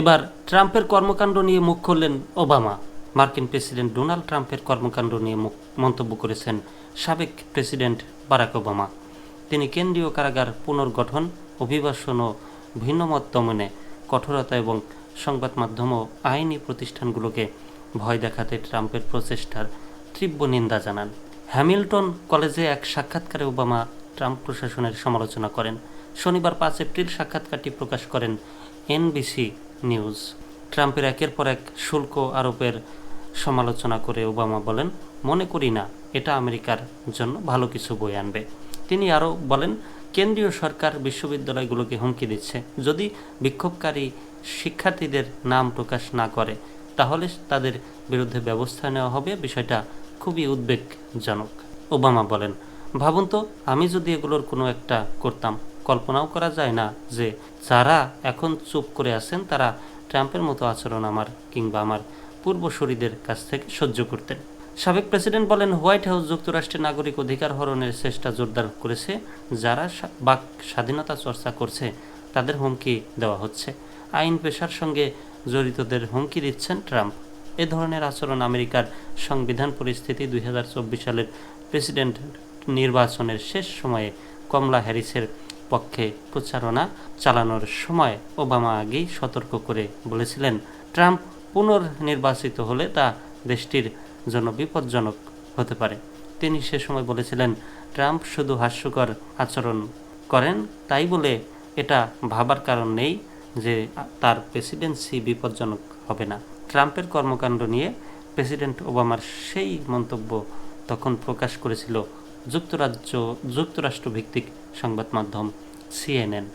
এবার ট্রাম্পের কর্মকাণ্ড নিয়ে মুখ খুললেন ওবামা। মার্কিন প্রেসিডেন্ট ডোনাল্ড ট্রাম্পের কর্মকাণ্ড নিয়ে মুখ মন্তব্য করেছেন সাবেক প্রেসিডেন্ট বারাক ওবামা। তিনি কেন্দ্রীয় কারাগার পুনর্গঠন, অভিবাসন ও ভিন্নমত দমনে কঠোরতা এবং সংবাদ মাধ্যম ও আইনি প্রতিষ্ঠানগুলোকে ভয় দেখাতে ট্রাম্পের প্রচেষ্টার তীব্র নিন্দা জানান। হ্যামিল্টন কলেজে এক সাক্ষাৎকারে ওবামা ট্রাম্প প্রশাসনের সমালোচনা করেন। শনিবার পাঁচ এপ্রিল সাক্ষাৎকারটি প্রকাশ করেন এনবিসি নিউজ। ট্রাম্পের একের পর এক শুল্ক আরোপের সমালোচনা করে ওবামা বলেন, মনে করি না, এটা আমেরিকার জন্য ভালো কিছু বই আনবে। তিনি আরও বলেন, কেন্দ্রীয় সরকার বিশ্ববিদ্যালয়গুলোকে হুমকি দিচ্ছে। যদি বিক্ষোভকারী শিক্ষার্থীদের নাম প্রকাশ না করে, তাহলে তাদের বিরুদ্ধে ব্যবস্থা নেওয়া হবে। বিষয়টা খুবই উদ্বেগজনক, ওবামা বলেন। ভাবুন তো, আমি যদি এগুলোর কোনো একটা করতাম কল্পনাও করা যায় না যে যারা এখন চুপ করে আছেন তারা ট্রাম্পের মতো আচরণ আমার কিংবা আমার পূর্বসূরিদের কাছ থেকে সহ্য করতেন। সাবেক প্রেসিডেন্ট বলেন, হোয়াইট হাউস যুক্তরাষ্ট্রের নাগরিক অধিকার হরণের চেষ্টা জোরদার করেছে, যারা বাক স্বাধীনতা চর্চা করছে, তাদের হুমকি দেওয়া হচ্ছে। আইন পেশার সঙ্গে জড়িতদের হুমকি দিচ্ছেন ট্রাম্প। এ ধরনের আচরণ আমেরিকার সংবিধান পরিস্থিতি দুই হাজার চব্বিশ সালের প্রেসিডেন্ট নির্বাচনের শেষ সময়ে কমলা হ্যারিসের পক্ষে প্রচারণা চালানোর সময় ওবামা আগেই সতর্ক করে বলেছিলেন, ট্রাম্প পুনর্নির্বাচিত হলে তা দেশটির জন্য বিপজ্জনক হতে পারে। তিনি সে সময় বলেছিলেন, ট্রাম্প শুধু হাস্যকর আচরণ করেন তাই বলে এটা ভাবার কারণ নেই যে তার প্রেসিডেন্সি বিপজ্জনক হবে না। ট্রাম্পের কর্মকাণ্ড নিয়ে প্রেসিডেন্ট ওবামার সেই মন্তব্য তখন প্রকাশ করেছিল যুক্তরাজ্য যুক্তরাষ্ট্রভিত্তিক সংবাদ মাধ্যম সিএনএন